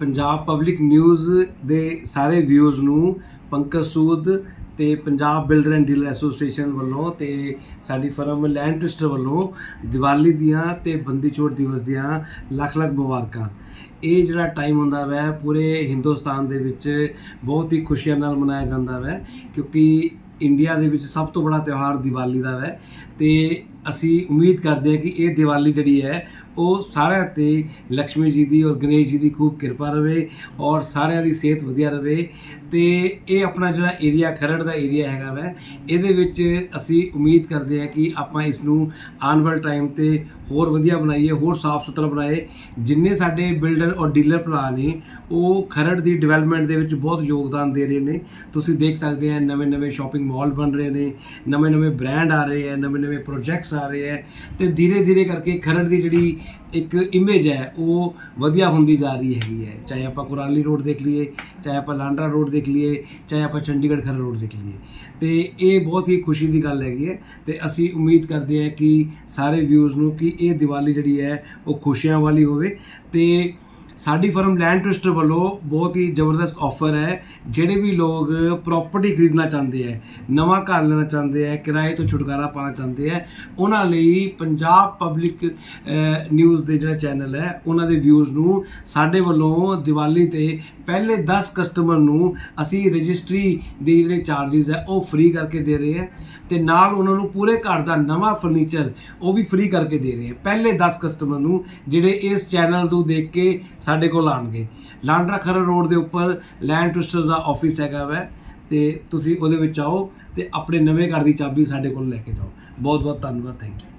Punjab public news ਦੇ ਸਾਰੇ views ਨੂੰ ਪੰਕਜ ਸੂਦ ਤੇ Punjab builder and dealer association ਵੱਲੋਂ ਤੇ ਸਾਡੀ ਫਰਮ ਲੈਂਡ ਟ੍ਰਿਸਟਰ ਵੱਲੋਂ ਦੀਵਾਲੀ ਦੀਆਂ ਤੇ ਬੰਦੀ ਛੋੜ ਦਿਵਸ ਦੀਆਂ ਲੱਖ ਲੱਖ ਮੁਬਾਰਕਾਂ। ਇਹ ਜਿਹੜਾ ਟਾਈਮ ਹੁੰਦਾ ਵੈ, ਪੂਰੇ ਹਿੰਦੁਸਤਾਨ ਦੇ ਵਿੱਚ ਬਹੁਤ ਹੀ ਖੁਸ਼ੀਆਂ ਨਾਲ ਮਨਾਇਆ ਜਾਂਦਾ ਵੈ, ਕਿਉਂਕਿ ਇੰਡੀਆ ਦੇ ਵਿੱਚ ਸਭ ਤੋਂ ਬੜਾ ਤਿਉਹਾਰ ਦੀਵਾਲੀ ਦਾ ਹੈ ਤੇ ਅਸੀਂ ਉਮੀਦ ਕਰਦੇ ਹਾਂ ਕਿ ਇਹ ਦੀਵਾਲੀ ਜਿਹੜੀ ਹੈ ਉਹ ਸਾਰਿਆਂ ਤੇ ਲక్ష్ਮੀ ਜੀ ਦੀ ਔਰ ਗਣੇਸ਼ ਜੀ ਦੀ ਖੂਬ ਕਿਰਪਾ ਰਵੇ ਔਰ ਸਾਰਿਆਂ ਦੀ ਸਿਹਤ ਵਧੀਆ ਰਵੇ। ਤੇ ਇਹ ਆਪਣਾ ਜਿਹੜਾ ਏਰੀਆ ਖਰੜ ਦਾ ਏਰੀਆ ਹੈਗਾ ਵੈ, ਇਹਦੇ ਵਿੱਚ ਅਸੀਂ ਉਮੀਦ ਕਰਦੇ ਹਾਂ ਕਿ ਆਪਾਂ ਇਸ ਨੂੰ ਆਉਣ ਵਾਲੇ ਟਾਈਮ ਤੇ ਹੋਰ ਵਧੀਆ ਬਣਾਈਏ, ਹੋਰ ਸਾਫ਼ ਸੁਥਰਾ ਬਣਾਏ। ਜਿੰਨੇ ਸਾਡੇ ਬਿਲਡਰ ਔਰ ਡੀਲਰ ਭਰਾ ਨੇ, ਉਹ ਖਰੜ ਦੀ ਡਿਵੈਲਪਮੈਂਟ ਦੇ ਵਿੱਚ ਬਹੁਤ ਯੋਗਦਾਨ ਦੇ ਰਹੇ ਨੇ। ਤੁਸੀਂ ਦੇਖ ਸਕਦੇ ਆ ਨਵੇਂ ਨਵੇਂ ਸ਼ਾਪਿੰਗ ਮਾਲ ਬਣ ਰਹੇ ਨੇ ਨਵੇਂ ਨਵੇਂ ਬ੍ਰਾਂਡ ਆ ਰਹੇ ਆ ਨਵੇਂ ਨਵੇਂ ਪ੍ਰੋਜੈਕਟਸ ਆ ਰਹੇ ਆ ਤੇ ਧੀਰੇ ਧੀਰੇ ਕਰਕੇ ਖਰੜ ਦੀ ਜਿਹੜੀ ਇੱਕ ਇਮੇਜ ਹੈ, ਉਹ ਵਧੀਆ ਹੁੰਦੀ ਜਾ ਰਹੀ ਹੈਗੀ ਹੈ। ਚਾਹੇ ਆਪਾਂ ਕੁਰਾਲੀ ਰੋਡ ਦੇਖ ਲਈਏ, ਚਾਹੇ ਆਪਾਂ ਲਾਂਡਰਾ ਰੋਡ ਦੇਖ ਲਈਏ, ਚਾਹੇ ਆਪਾਂ ਚੰਡੀਗੜ੍ਹ ਖਰੜ ਰੋਡ ਦੇਖ ਲਈਏ। ਤੇ ਇਹ ਬਹੁਤ ਹੀ ਖੁਸ਼ੀ ਦੀ ਗੱਲ ਹੈਗੀ ਹੈ ਤੇ ਅਸੀਂ ਉਮੀਦ ਕਰਦੇ ਹਾਂ ਕਿ ਸਾਰੇ ਵਿਊਜ਼ ਨੂੰ ਕਿ ਇਹ ਦੀਵਾਲੀ ਜਿਹੜੀ ਹੈ, ਉਹ ਖੁਸ਼ੀਆਂ ਵਾਲੀ ਹੋਵੇ ਤੇ ਸਾਡੀ ਫਰਮ ਲੈਂਡ ਟ੍ਰਿਸਟਰ ਵੱਲੋਂ ਬਹੁਤ ਹੀ ਜ਼ਬਰਦਸਤ ਆਫਰ ਹੈ। ਜਿਹੜੇ ਵੀ ਲੋਕ ਪ੍ਰਾਪਰਟੀ ਖਰੀਦਣਾ ਚਾਹੁੰਦੇ ਹੈ, ਨਵਾਂ ਘਰ ਲੈਣਾ ਚਾਹੁੰਦੇ ਹੈ, ਕਿਰਾਏ ਤੋਂ ਛੁਟਕਾਰਾ ਪਾਉਣਾ ਚਾਹੁੰਦੇ ਹੈ, ਉਹਨਾਂ ਲਈ ਪੰਜਾਬ ਪਬਲਿਕ ਨਿਊਜ਼ ਦੇ ਜਿਹੜਾ ਚੈਨਲ ਹੈ, ਉਹਨਾਂ ਦੇ ਵਿਊਜ਼ ਨੂੰ ਸਾਡੇ ਵੱਲੋਂ ਦੀਵਾਲੀ ਤੇ ਪਹਿਲੇ 10 ਕਸਟਮਰ ਨੂੰ ਅਸੀਂ ਰਜਿਸਟਰੀ ਦੇ ਜਿਹੜੇ ਚਾਰजेस ਹੈ, ਉਹ ਫ੍ਰੀ ਕਰਕੇ ਦੇ ਰਹੇ ਹਾਂ ਤੇ ਨਾਲ ਉਹਨਾਂ ਨੂੰ ਪੂਰੇ ਘਰ ਦਾ ਨਵਾਂ ਫਰਨੀਚਰ ਉਹ ਵੀ ਫ੍ਰੀ ਕਰਕੇ ਦੇ ਰਹੇ ਹਾਂ। ਪਹਿਲੇ 10 ਕਸਟਮਰ ਨੂੰ ਜਿਹੜੇ ਇਸ ਚੈਨਲ ਤੋਂ ਦੇਖ ਕੇ ਸਾਡੇ ਕੋਲ ਆਣਗੇ ਲਾਂਡਰਾ ਖਰੜ ਰੋਡ ਦੇ ਉੱਪਰ ਲੈਂਡ ਟ੍ਰਿਸਟਰਸ ਦਾ ਆਫਿਸ ਹੈਗਾ ਵੈ, ਤੇ ਤੁਸੀਂ ਉਹਦੇ ਵਿੱਚ ਆਓ ਤੇ ਆਪਣੇ ਨਵੇਂ ਘਰ ਦੀ ਚਾਬੀ ਸਾਡੇ ਕੋਲ ਲੈ ਕੇ ਜਾਓ। ਬਹੁਤ ਬਹੁਤ ਧੰਨਵਾਦ ਥੈਂਕ ਯੂ